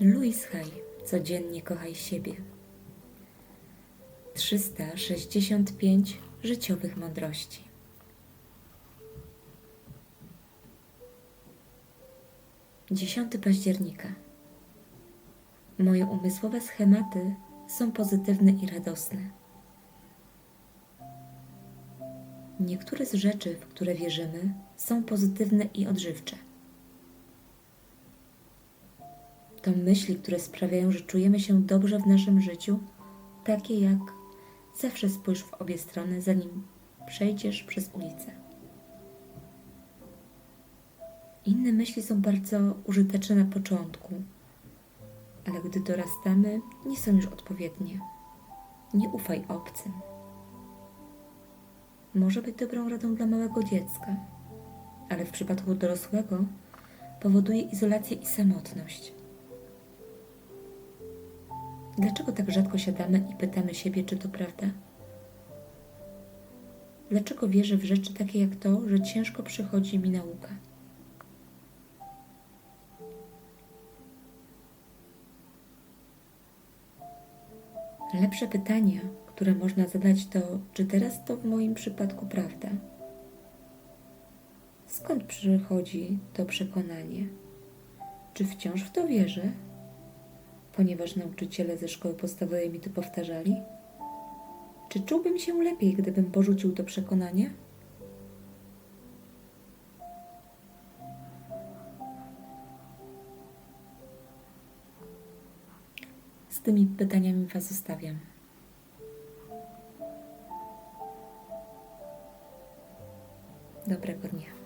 Louis Hay. Codziennie kochaj siebie. 365 życiowych mądrości. Dziesiąty października. Moje umysłowe schematy są pozytywne i radosne. Niektóre z rzeczy, w które wierzymy, są pozytywne i odżywcze. To myśli, które sprawiają, że czujemy się dobrze w naszym życiu, takie jak zawsze spójrz w obie strony, zanim przejdziesz przez ulicę. Inne myśli są bardzo użyteczne na początku, ale gdy dorastamy, nie są już odpowiednie. Nie ufaj obcym. Może być dobrą radą dla małego dziecka, ale w przypadku dorosłego powoduje izolację i samotność. Dlaczego tak rzadko siadamy i pytamy siebie, czy to prawda? Dlaczego wierzę w rzeczy takie jak to, że ciężko przychodzi mi nauka? Lepsze pytania, które można zadać, to czy teraz to w moim przypadku prawda? Skąd przychodzi to przekonanie? Czy wciąż w to wierzę? Ponieważ nauczyciele ze szkoły podstawowej mi to powtarzali? Czy czułbym się lepiej, gdybym porzucił to przekonanie? Z tymi pytaniami Was zostawiam. Dobrego dnia.